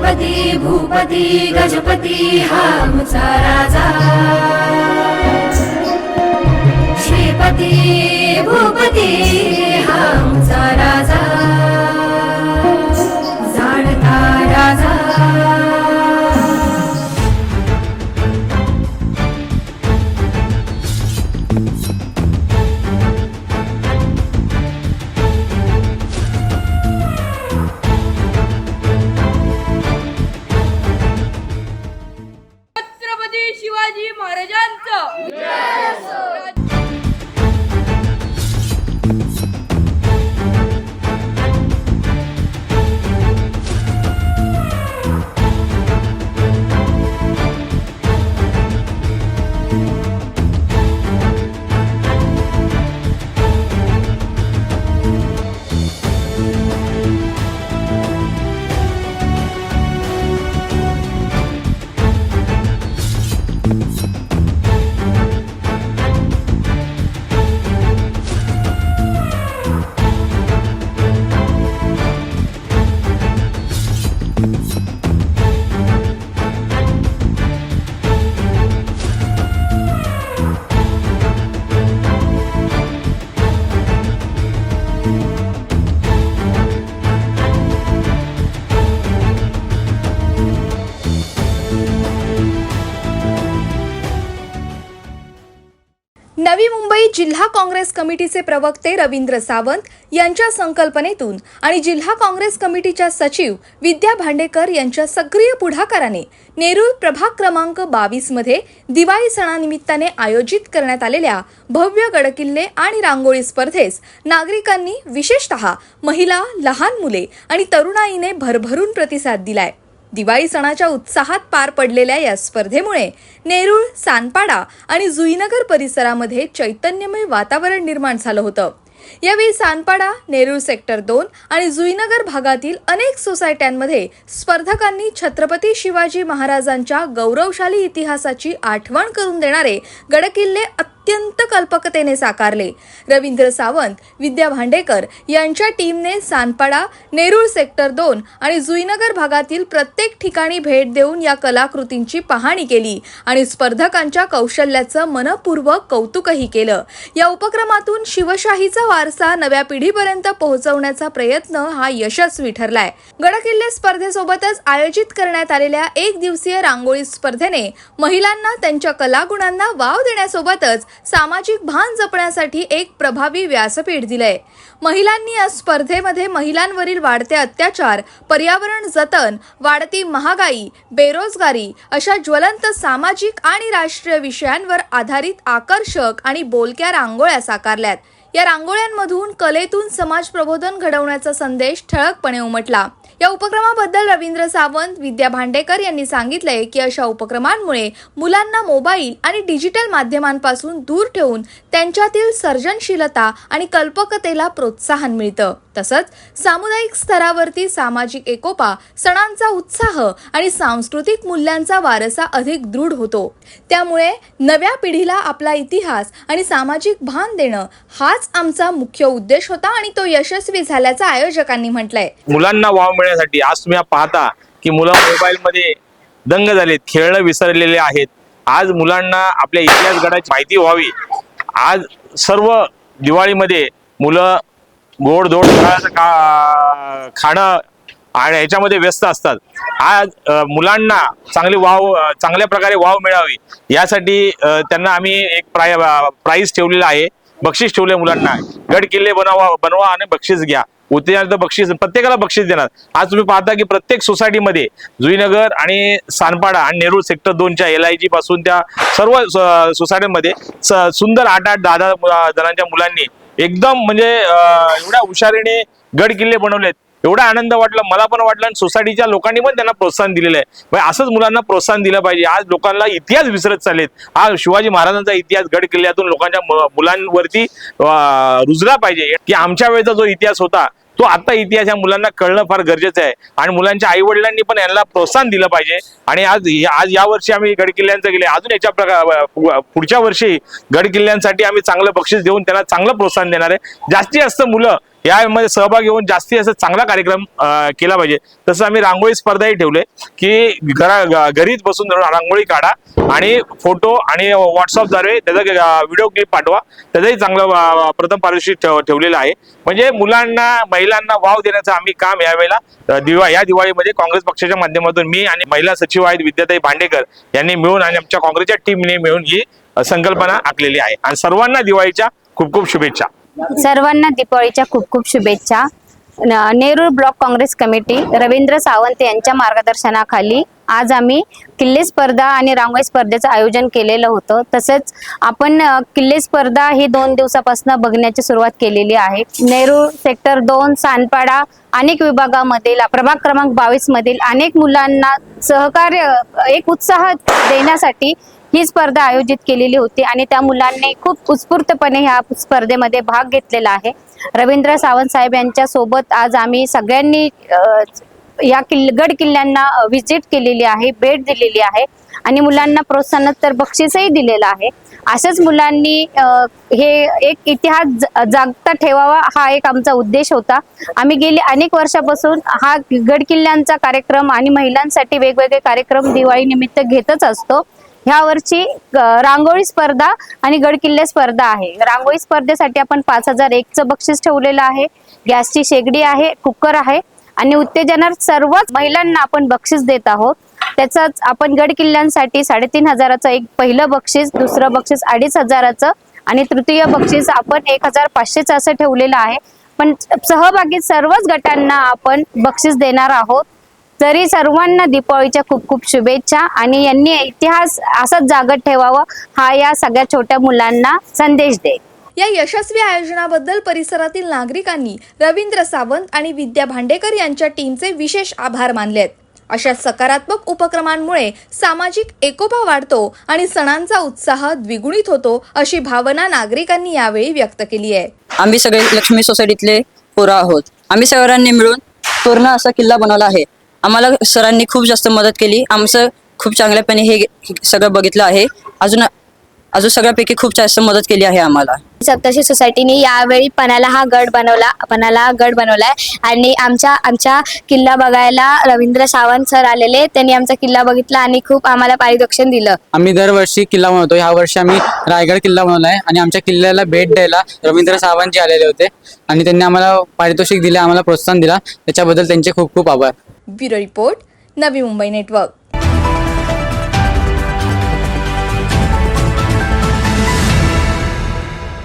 श्रीपती भूपती गजपती हा मुचा राजा. श्रीपती भूपती हा मुचा राजा. Thank you. Navi Mumbai जिल्हा काँग्रेस कमिटीचे प्रवक्ते रवींद्र सावंत यांच्या संकल्पनेतून आणि जिल्हा काँग्रेस कमिटीच्या सचिव विद्या भांडेकर यांच्या सक्रिय पुढाकाराने नेरूळ प्रभाग क्रमांक बावीसमध्ये दिवाळी सणानिमित्ताने आयोजित करण्यात आलेल्या भव्य गडकिल्ले आणि रांगोळी स्पर्धेस नागरिकांनी विशेषतः महिला लहान मुले आणि तरुणाईने भरभरून प्रतिसाद दिलाय. दिवाळी सणाच्या उत्साहात पार पडलेल्या या स्पर्धेमुळे नेरूळ सानपाडा आणि जुईनगर परिसरामध्ये चैतन्यमय वातावरण निर्माण झालं होतं. यावेळी सानपाडा नेरूळ सेक्टर दोन आणि जुईनगर भागातील अनेक सोसायट्यांमध्ये स्पर्धकांनी छत्रपती शिवाजी महाराजांच्या गौरवशाली इतिहासाची आठवण करून देणारे गडकिल्ले अत्यंत कल्पकतेने साकारले. रवींद्र सावंत विद्या भांडेकर यांच्या टीमने सानपाडा नेरूळ सेक्टर दोन आणि जुईनगर भागातील प्रत्येक ठिकाणी भेट देऊन या कलाकृतींची पाहणी केली आणि स्पर्धकांच्या कौशल्याचं मनपूर्वक कौतुकही केलं. या उपक्रमातून शिवशाहीचा वारसा नव्या पिढीपर्यंत पोहोचवण्याचा प्रयत्न हा यशस्वी ठरलाय. गडकिल्ले स्पर्धेसोबतच आयोजित करण्यात आलेल्या एक दिवसीय रांगोळी स्पर्धेने महिलांना त्यांच्या कलागुणांना वाव देण्यासोबतच सामाजिक भान जपण्यासाठी एक प्रभावी व्यासपीठ दिलंय. महिलांनी या स्पर्धेमध्ये महिलांवरील वाढते अत्याचार पर्यावरण जतन वाढती महागाई बेरोजगारी अशा ज्वलंत सामाजिक आणि राष्ट्रीय विषयांवर आधारित आकर्षक आणि बोलक्या रांगोळ्या साकारल्यात. या रांगोळ्यांमधून कलेतून समाज प्रबोधन घडवण्याचा संदेश ठळकपणे उमटला. या उपक्रमाबद्दल रवींद्र सावंत विद्या भांडेकर यांनी सांगितलंय की अशा उपक्रमांमुळे मुलांना मोबाईल आणि डिजिटल माध्यमांपासून दूर ठेवून त्यांच्यातील सर्जनशीलता आणि कल्पकतेला प्रोत्साहन मिळतं. तसंच सामुदायिक स्तरावरती सामाजिक एकोपा सणांचा उत्साह आणि सांस्कृतिक मूल्यांचा वारसा अधिक दृढ होतो. त्यामुळे नव्या पिढीला आपला इतिहास आणि सामाजिक भान देणं हाच आमचा मुख्य उद्देश होता आणि तो यशस्वी झाल्याचं आयोजकांनी म्हटलंय. मुलांना वाव मिळण्यासाठी आज तुम्ही पाहता की मुलं मोबाईल मध्ये दंग झालेत खेळणं विसरलेले आहेत. आज मुलांना आपल्या इतिहास गडाची माहिती व्हावी. आज सर्व दिवाळीमध्ये मुलं गोड धोड का खाणं आणि याच्यामध्ये व्यस्त असतात. आज मुलांना चांगली वाव चांगल्या प्रकारे वाव मिळावी यासाठी त्यांना आम्ही एक प्राय प्राईज ठेवलेला आहे. बक्षीस ठेवले मुलांना. गड किल्ले बनवा बनवा आणि बक्षीस घ्या. उत्तेजनाचं बक्षीस प्रत्येकाला बक्षीस देणार. आज तुम्ही पाहता की प्रत्येक सोसायटीमध्ये जुईनगर आणि सानपाडा आणि नेरूळ सेक्टर दोनच्या एल आय जी पासून त्या सर्व सोसायटीमध्ये स- सुंदर आठ आठ दहा दहा जणांच्या मुलांनी एकदम म्हणजे एवढ्या हुशारीने गड किल्ले बनवलेत. एवढा आनंद वाटला मला पण वाटलं आणि सोसायटीच्या लोकांनी पण त्यांना प्रोत्साहन दिलेलं आहे. म्हणजे असंच मुलांना प्रोत्साहन दिलं पाहिजे. आज लोकांना इतिहास विसरत चाललेत. आज शिवाजी महाराजांचा इतिहास गड किल्ल्यातून लोकांच्या मु- मुलांवरती रुजला पाहिजे. की आमच्या वेळेचा जो इतिहास होता तो आता इतिहास या मुलांना कळणं फार गरजेचं आहे. आणि मुलांच्या आई वडिलांनी पण यांना प्रोत्साहन दिलं पाहिजे. आणि आज आज या वर्षी आम्ही गड किल्ल्यांचं गेले. अजून याच्या प्रकार पुढच्या वर्षी गड किल्ल्यांसाठी आम्ही चांगलं बक्षीस देऊन त्यांना चांगलं प्रोत्साहन देणार आहे. जास्तीत जास्त मुलं यामध्ये सहभागी होऊन जास्ती जास्त चांगला कार्यक्रम केला पाहिजे. तसं आम्ही रांगोळी स्पर्धाही ठेवले की घरा घरीच बसून रांगोळी काढा आणि फोटो आणि व्हॉट्सअपद्वारे त्याचा व्हिडिओ क्लिप पाठवा. त्याचंही चांगलं प्रथम पारितोषिक ठेव- ठेवलेलं आहे. म्हणजे मुलांना महिलांना वाव देण्याचं आम्ही काम यावेळेला दिवा या दिवाळीमध्ये काँग्रेस पक्षाच्या माध्यमातून मी आणि महिला सचिव आहेत विद्याताई भांडेकर यांनी मिळून आणि आमच्या काँग्रेसच्या टीमने मिळून ही संकल्पना आखलेली आहे. आणि सर्वांना दिवाळीच्या खूप खूप शुभेच्छा. सर्वांना दीपावळीच्या खूप खूप शुभेच्छा. न- नेरूळ ब्लॉक काँग्रेस कमिटी रवींद्र सावंत यांच्या मार्गदर्शनाखाली आज आम्ही किल्ले स्पर्धा आणि रांगोळी स्पर्धेचं आयोजन केलेलं होतं. तसंच आपण किल्ले स्पर्धा ही दोन दिवसापासून बघण्याची सुरुवात केलेली आहे. नेरूळ सेक्टर दोन सानपाडा अनेक विभागामधील प्रभाग क्रमांक बावीस मधील अनेक मुलांना सहकार्य एक उत्साह देण्यासाठी ही स्पर्धा आयोजित केलेली होती आणि त्या मुलांनी खूप उत्स्फूर्तपणे ह्या स्पर्धेमध्ये भाग घेतलेला आहे. रवींद्र सावंत साहेब यांच्या सोबत आज आम्ही सगळ्यांनी या किल्ल गड किल्ल्यांना व्हिजिट केलेली आहे भेट दिलेली आहे आणि मुलांना प्रोत्साहनोत्तर बक्षीसही दिलेलं आहे. अशाच मुलांनी हे एक इतिहास ज- जागता ठेवावा हा एक आमचा उद्देश होता. आम्ही गेली अनेक वर्षापासून हा गड किल्ल्यांचा कार्यक्रम आणि महिलांसाठी वेगवेगळे कार्यक्रम दिवाळी निमित्त घेतच असतो. ह्या वर्षी रांगोळी स्पर्धा आणि गडकिल्ले स्पर्धा आहे. रांगोळी स्पर्धेसाठी आपण पाच हजार एकचं बक्षीस ठेवलेलं आहे. गॅसची शेगडी आहे कुकर आहे आणि उत्तेजनात सर्वच महिलांना आपण बक्षीस देत आहोत. त्याचाच आपण गड किल्ल्यांसाठी साडेतीन हजाराचं एक पहिलं बक्षीस दुसरं बक्षीस अडीच हजाराचं आणि तृतीय बक्षीस आपण एक हजार पाचशेचं असं ठेवलेलं आहे. पण सहभागी सर्वच गटांना आपण बक्षीस देणार आहोत. तरी सर्वांना दीपावळीच्या खूप खूप शुभेच्छा आणि यांनी इतिहास असाच जागत ठेवावा हा या सगळ्या छोट्या मुलांना संदेश दे या यशस्वी आयोजनाबद्दल परिसरातील नागरिकांनी रवींद्र सावंत आणि विद्या भांडेकर यांच्या टीमचे विशेष आभार मानलेत. अशा सकारात्मक उपक्रमांमुळे सामाजिक एकोपा वाढतो आणि सणांचा उत्साह द्विगुणित होतो अशी भावना नागरिकांनी यावेळी व्यक्त केली आहे. आम्ही सगळे लक्ष्मी सोसायटीतले पोरं आहोत. आम्ही सर्वांनी मिळून पूर्ण असा किल्ला बनवला आहे. आम्हाला सरांनी खूप जास्त मदत केली. आमचं खूप चांगल्यापणे हे सगळं बघितलं आहे. अजून अजून सगळ्यापैकी खूप जास्त मदत केली आहे आम्हाला. सप्तशी सोसायटीने यावेळी पणाला हा गड बनवला पणाला हा गड बनवलाय. आणि आमच्या आमच्या किल्ला बघायला रवींद्र सावंत सर आलेले. त्यांनी आमचा किल्ला बघितला आणि खूप आम्हाला पारितोषिक दिलं. आम्ही दरवर्षी किल्ला बनवतो. ह्या वर्षी आम्ही रायगड किल्ला बनवला आहे आणि आमच्या किल्ल्याला भेट द्यायला रवींद्र सावंत जे आलेले होते. आणि त्यांनी आम्हाला पारितोषिक दिले आम्हाला प्रोत्साहन दिला. त्याच्याबद्दल त्यांचे खूप खूप आभार. Bureau report Navi Mumbai network.